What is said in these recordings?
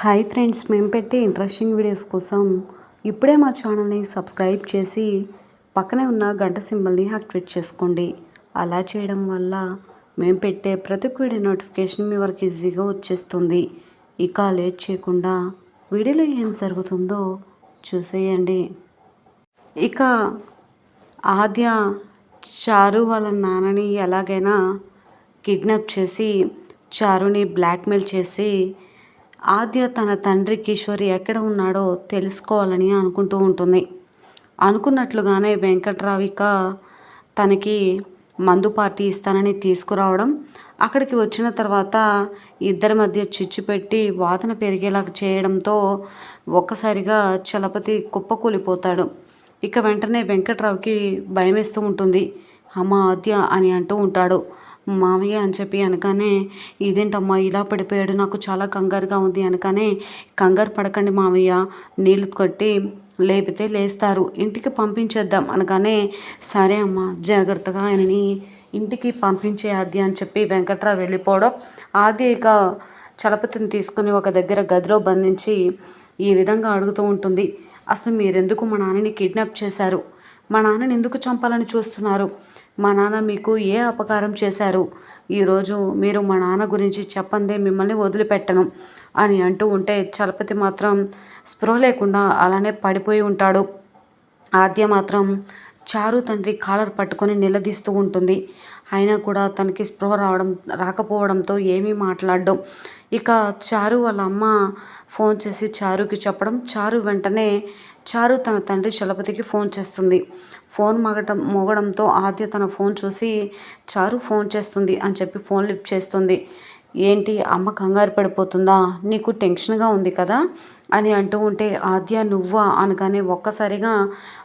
Hi friends మేము పెట్టే interesting videos కోసం ఇప్పుడే మా ఛానల్ని సబ్స్క్రైబ్ చేసి పక్కనే ఉన్న గంట సింబల్ని యాక్టివేట్ చేసుకోండి. అలా చేయడం వల్ల మేము పెట్టే ప్రతి వీడియో నోటిఫికేషన్ మీ వరకు ఈజీగా వచ్చేస్తుంది. ఇక లేట్ చేయకుండా వీడియోలో ఏం జరుగుతుందో చూసేయండి. ఇక ఆద్య చారు వాళ్ళ నాన్నని ఎలాగైనా కిడ్నాప్ చేసి చారుని బ్లాక్మెయిల్ చేసి ఆద్య తన తండ్రి కిషోర్ ఎక్కడ ఉన్నాడో తెలుసుకోవాలని అనుకుంటూ ఉంటుంది. అనుకున్నట్లుగానే వెంకట్రావిక తనకి మందు పార్టీ ఇస్తానని తీసుకురావడం అక్కడికి వచ్చిన తర్వాత ఇద్దరి మధ్య చిచ్చు పెట్టి వాదన పెరిగేలాగా చేయడంతో ఒక్కసారిగా చలపతి కుప్పకూలిపోతాడు. ఇక వెంటనే వెంకట్రావుకి భయమేస్తూ ఉంటుంది. అమ్మ ఆద్య అని అంటూ ఉంటాడు. మామయ్య అని చెప్పి అనగానే ఇదేంటమ్మా ఇలా పడిపోయాడు నాకు చాలా కంగారుగా ఉంది అనగానే కంగారు పడకండి మామయ్య నీళ్ళు కొట్టి లేపితే లేస్తారు ఇంటికి పంపించేద్దాం అనగానే సరే అమ్మ జాగ్రత్తగా ఆయనని ఇంటికి పంపించే ఆద్య అని చెప్పి వెంకట్రావు వెళ్ళిపోవడం. ఆది ఇక చలపతిని తీసుకుని ఒక దగ్గర గదిలో బంధించి ఈ విధంగా అడుగుతూ ఉంటుంది. అసలు మీరెందుకు మా నాన్నని కిడ్నాప్ చేశారు? మా నాన్నని ఎందుకు చంపాలని చూస్తున్నారు? మా నాన్న మీకు ఏ అపకారం చేశారు? ఈరోజు మీరు మా నాన్న గురించి చెప్పందే మిమ్మల్ని వదిలిపెట్టను అని అంటూ ఉంటే చలపతి మాత్రం స్పృహ లేకుండా అలానే పడిపోయి ఉంటాడు. ఆద్య మాత్రం చారు తండ్రి కాలర్ పట్టుకొని నిలదీస్తూ ఉంటుంది. అయినా కూడా తనకి స్పృహ రావడం రాకపోవడంతో ఏమీ మాట్లాడడం. ఇక చారు వాళ్ళ అమ్మ ఫోన్ చేసి చారుకి చెప్పడం చారు వెంటనే చారు తన తండ్రి చలపతికి ఫోన్ చేస్తుంది. ఫోన్ మగటం మోగడంతో ఆద్య తన ఫోన్ చూసి చారు ఫోన్ చేస్తుంది అని చెప్పి ఫోన్ లిఫ్ట్ చేస్తుంది. ఏంటి అమ్మ కంగారు పడిపోతుందా? నీకు టెన్షన్గా ఉంది కదా? అని అంటూ ఉంటే ఆద్య నువ్వా? అనగానే ఒక్కసారిగా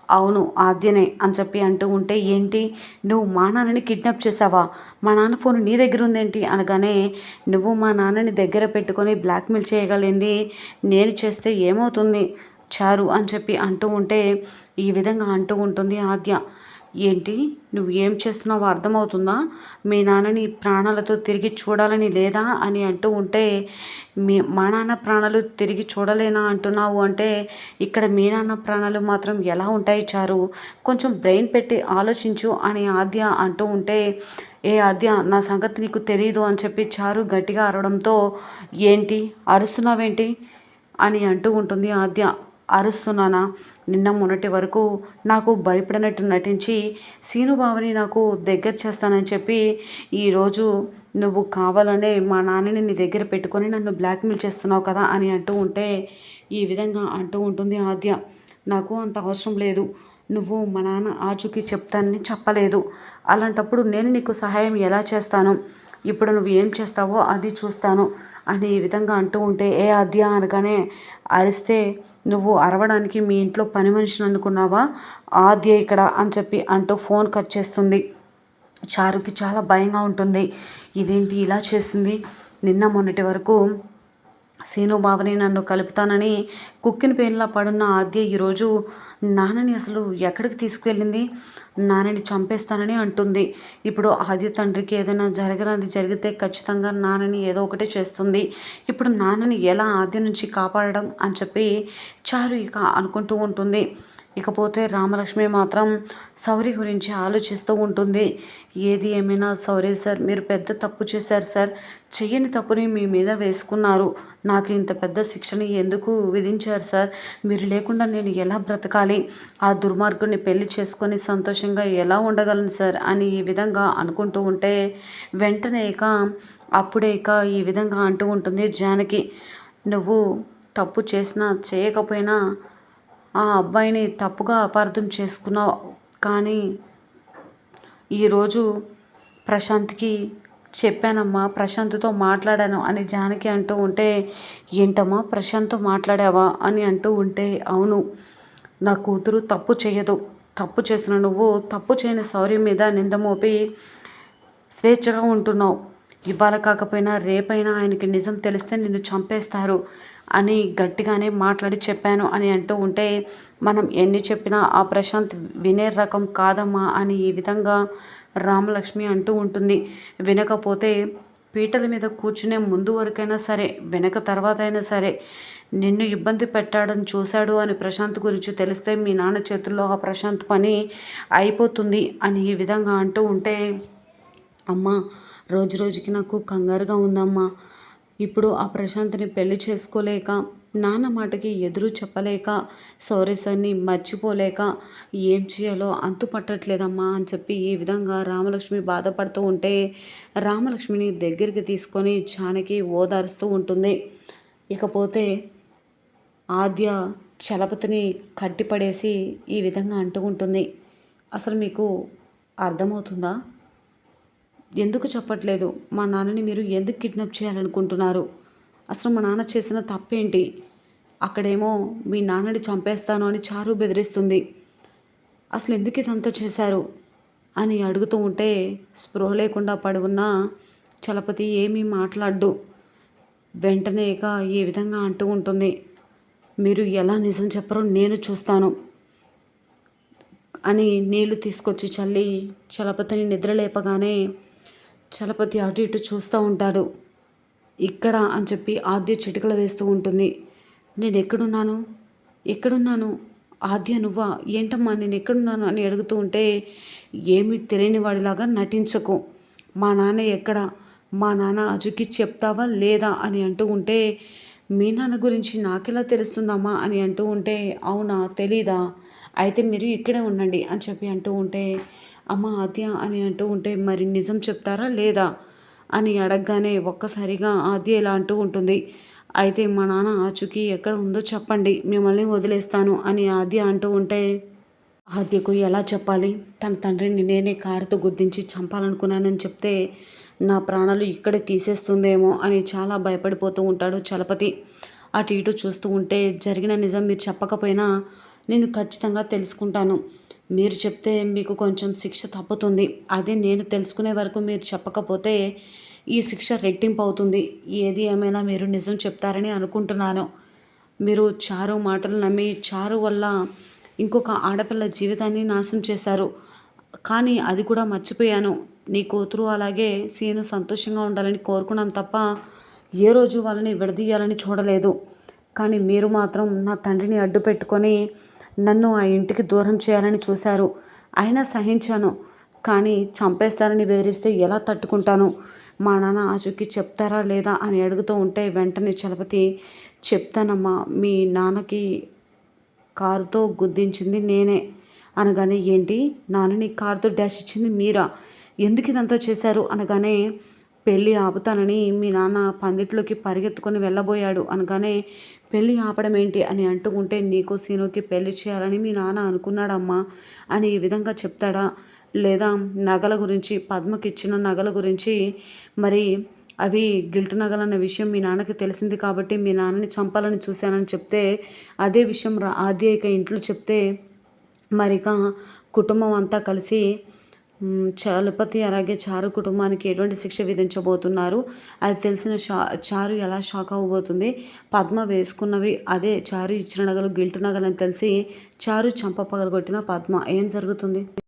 అవును ఆద్యనే అని చెప్పి అంటూ ఉంటే ఏంటి నువ్వు మా నాన్నని కిడ్నాప్ చేసావా మా నాన్న ఫోన్ నీ దగ్గర ఉందేంటి? అనగానే నువ్వు మా నాన్నని దగ్గర పెట్టుకొని బ్లాక్మెయిల్ చేయగలిగింది నేను చేస్తే ఏమవుతుంది? చారు అని చెప్పి అంటూ ఉంటే ఈ విధంగా అంటూ ఉంటుంది ఆద్య. ఏంటి? నువ్వు ఏం చేస్తున్నావో అర్థమవుతుందా? మీ నాన్నని ప్రాణాలతో తిరిగి చూడాలని లేదా అని అంటూ ఉంటే మీ మా నాన్న ప్రాణాలు తిరిగి చూడలేనా అంటున్నావు అంటే ఇక్కడ మీ నాన్న ప్రాణాలు మాత్రం ఎలా ఉంటాయి చారు? కొంచెం బ్రెయిన్ పెట్టి ఆలోచించు అని ఆద్య అంటూ ఉంటే ఏ ఆద్య నా సంగతి నీకు తెలియదు అని చెప్పి చారు గట్టిగా అరవడంతో ఏంటి? అరుస్తున్నావేంటి? అని అంటూ ఉంటుంది ఆద్య. అరుస్తున్నానా? నిన్న మొన్నటి వరకు నాకు భయపడినట్టు నటించి సీనుబావని నాకు దగ్గర చేస్తానని చెప్పి ఈరోజు నువ్వు కావాలనే మా నాన్నని నీ దగ్గర పెట్టుకొని నన్ను బ్లాక్మెయిల్ చేస్తున్నావు కదా అని అంటూ ఉంటే ఈ విధంగా అంటూ ఉంటుంది ఆద్య. నాకు అంత అవసరం లేదు. నువ్వు మా నాన్న ఆచూకీ చెప్తానని చెప్పలేదు. అలాంటప్పుడు నేను నీకు సహాయం ఎలా చేస్తాను? ఇప్పుడు నువ్వు ఏం చేస్తావో అది చూస్తాను. అని ఈ విధంగా అంటూ ఉంటే ఏ ఆద్య అనగానే అరిస్తే నువ్వు అరవడానికి మీ ఇంట్లో పని మనిషిని అనుకున్నావా? ఆద్య ఇక్కడ అని చెప్పి అంటూ ఫోన్ కట్ చేస్తుంది. చారుకి చాలా భయంగా ఉంటుంది. ఇదేంటి ఇలా చేసింది? నిన్న మొన్నటి వరకు సీను బావని నన్ను కలుపుతానని కుక్కిన పేర్లా పడున్న ఆద్య ఈరోజు నాన్నని అసలు ఎక్కడికి తీసుకువెళ్ళింది? నాన్నని చంపేస్తానని అంటుంది. ఇప్పుడు ఆద్య తండ్రికి ఏదైనా జరగరాది జరిగితే ఖచ్చితంగా నాన్నని ఏదో ఒకటి చేస్తుంది. ఇప్పుడు నాన్నని ఎలా ఆద్య నుంచి కాపాడడం అని చెప్పి చారు ఇక అనుకుంటూ ఉంటుంది. ఇకపోతే రామలక్ష్మి మాత్రం సౌరి గురించి ఆలోచిస్తూ ఉంటుంది. ఏది ఏమైనా సౌరి సార్ మీరు పెద్ద తప్పు చేశారు సార్. చెయ్యని తప్పుని మీ మీద వేసుకున్నారు. నాకు ఇంత పెద్ద శిక్షని ఎందుకు విధించారు సార్? మీరు లేకుండా నేను ఎలా బ్రతకాలి? ఆ దుర్మార్గుని పెళ్ళి చేసుకొని సంతోషంగా ఎలా ఉండగలను సార్? అని ఈ విధంగా అనుకుంటూ ఉంటే వెంటనే ఇక అప్పుడే ఇక ఈ విధంగా అంటూ ఉంటుంది జానకి. నువ్వు తప్పు చేసినా చేయకపోయినా ఆ అబ్బాయిని తప్పుగా అపార్థం చేసుకున్నావు. కానీ ఈరోజు ప్రశాంత్కి చెప్పానమ్మా ప్రశాంత్తో మాట్లాడాను అని జానకి అంటూ ఉంటే ఏంటమ్మా ప్రశాంత్తో మాట్లాడావా? అని అంటూ ఉంటే అవును నా కూతురు తప్పు చేయదు. తప్పు చేసిన నువ్వు తప్పు చేయని శౌర్యం మీద నింద మోపి స్వేచ్ఛగా ఉంటున్నావు. ఇవాళ కాకపోయినా రేపైనా ఆయనకి నిజం తెలిస్తే నిన్ను చంపేస్తారు. అని గట్టిగానే మాట్లాడి చెప్పాను అని అంటూ ఉంటే మనం ఎన్ని చెప్పినా ఆ ప్రశాంత్ వినే రకం కాదమ్మా అని ఈ విధంగా రామలక్ష్మి అంటూ ఉంటుంది. వినకపోతే పీటల మీద కూర్చునే ముందు వరకైనా సరే వెనక తర్వాత అయినా సరే నిన్ను ఇబ్బంది పెట్టాడని చూశాడు అని ప్రశాంత్ గురించి తెలిస్తే మీ నాన్న చేతుల్లో ఆ ప్రశాంత్ పని అయిపోతుంది అని ఈ విధంగా అంటూ ఉంటే అమ్మ రోజు రోజుకి నాకు కంగారుగా ఉందమ్మా. ఇప్పుడు ఆ ప్రశాంత్ని పెళ్ళి చేసుకోలేక నాన్న మాటకి ఎదురు చెప్పలేక సారీస్ అన్ని మర్చిపోలేక ఏం చేయాలో అంతు పట్టట్లేదమ్మా అని చెప్పి ఈ విధంగా రామలక్ష్మి బాధపడుతూ ఉంటే రామలక్ష్మిని దగ్గరికి తీసుకొని జానకి ఓదారుస్తూ ఉంటుంది. ఇకపోతే ఆద్య చలపతిని కట్టిపడేసి ఈ విధంగా అంటుకుంటుంది అసలు మీకు అర్థమవుతుందా? ఎందుకు చెప్పట్లేదు? మా నాన్నని మీరు ఎందుకు కిడ్నాప్ చేయాలనుకుంటున్నారు? అసలు మా నాన్న చేసిన తప్పేంటి? అక్కడేమో మీ నాన్నని చంపేస్తాను అని చారు బెదిరిస్తుంది. అసలు ఎందుకు ఇదంతా చేశారు? అని అడుగుతూ ఉంటే స్పృహ లేకుండా పడి చలపతి ఏమీ మాట్లాడ్డు వెంటనే ఇక ఈ విధంగా అంటూ ఉంటుంది. మీరు ఎలా నిజం చెప్పరో నేను చూస్తాను అని నీళ్ళు తీసుకొచ్చి చల్లి చలపతిని నిద్రలేపగానే చలపతి అటు ఇటు చూస్తూ ఉంటాడు. ఇక్కడ అని చెప్పి ఆద్య చిటికలు వేస్తూ ఉంటుంది. నేను ఎక్కడున్నాను? ఎక్కడున్నాను? ఆద్య నువ్వా? ఏంటమ్మా నేను ఎక్కడున్నాను అని అడుగుతూ ఉంటే ఏమి తెలియని వాడిలాగా నటించకు. మా నాన్న ఎక్కడ? మా నాన్న అజుకి చెప్తావా లేదా అని అంటూ ఉంటే మీ నాన్న గురించి నాకెలా తెలుస్తుందమ్మా అని అంటూ ఉంటే అవునా తెలీదా? అయితే మీరు ఇక్కడే ఉండండి అని చెప్పి అంటూ ఉంటే అమ్మ ఆద్య అని అంటూ ఉంటే మరి నిజం చెప్తారా లేదా అని అడగగానే ఒక్కసారిగా ఆద్య ఇలా అంటూ ఉంటుంది. అయితే మా నాన్న ఆచుకి ఎక్కడ ఉందో చెప్పండి మిమ్మల్ని వదిలేస్తాను అని ఆద్య అంటూ ఉంటే ఆద్యకు ఎలా చెప్పాలి? తన తండ్రిని నేనే కారుతో గుద్దించి చంపాలనుకున్నానని చెప్తే నా ప్రాణాలు ఇక్కడే తీసేస్తుందేమో అని చాలా భయపడిపోతూ ఉంటాడు చలపతి. అటు ఇటు చూస్తూ ఉంటే జరిగిన నిజం మీరు చెప్పకపోయినా నేను ఖచ్చితంగా తెలుసుకుంటాను. మీరు చెప్తే మీకు కొంచెం శిక్ష తప్పుతుంది. అదే నేను తెలుసుకునే వరకు మీరు చెప్పకపోతే ఈ శిక్ష రెట్టింపు అవుతుంది ఏది ఏమైనా మీరు నిజం చెప్తారని అనుకుంటున్నాను. మీరు చారు మాటలు నమ్మి చారు వల్ల ఇంకొక ఆడపిల్ల జీవితాన్ని నాశనం చేశారు. కానీ అది కూడా మర్చిపోయాను. నీ కూతురు అలాగే సీను సంతోషంగా ఉండాలని కోరుకున్నాను తప్ప ఏ రోజు వాళ్ళని విడదీయాలని చూడలేదు. కానీ మీరు మాత్రం నా తండ్రిని అడ్డు పెట్టుకొని నన్ను ఆ ఇంటికి దూరం చేయాలని చూశారు. అయినా సహించాను. కానీ చంపేస్తారని బెదిరిస్తే ఎలా తట్టుకుంటాను? మా నాన్న ఆశుకి చెప్తారా లేదా అని అడుగుతూ ఉంటే వెంటనే చలపతి చెప్తానమ్మా మీ నాన్నకి కారుతో గుద్దించింది నేనే. అనగానే ఏంటి? నాన్నని కారుతో డాష్ ఇచ్చింది మీరా? ఎందుకు ఇదంతా చేశారు? అనగానే పెళ్ళి ఆపుతానని మీ నాన్న పందిట్లోకి పరిగెత్తుకొని వెళ్ళబోయాడు. అనగానే పెళ్ళి ఆపడం ఏంటి అని అంటుకుంటే నీకు సీనుకి పెళ్ళి చేయాలని మీ నాన్న అనుకున్నాడమ్మా అని ఈ విధంగా చెప్తాడా? లేదా నగల గురించి పద్మకి ఇచ్చిన నగల గురించి? మరి అవి గిల్ట్ నగలన్న విషయం మీ నాన్నకి తెలిసింది కాబట్టి మీ నాన్నని చంపాలని చూశానని చెప్తే అదే విషయం రా ఇక ఇంట్లో చెప్తే మరిక కుటుంబం అంతా కలిసి చలపతి అలాగే చారు కుటుంబానికి ఎటువంటి శిక్ష విధించబోతున్నారు? అది తెలిసిన షా చారు ఎలా షాక్ అవ్వబోతుంది? పద్మ వేసుకున్నవి అదే చారు ఇచ్చిన నగలు గిల్టు నగలు అని తెలిసి చారు చంప పగలగొట్టిన పద్మ. ఏం జరుగుతుంది?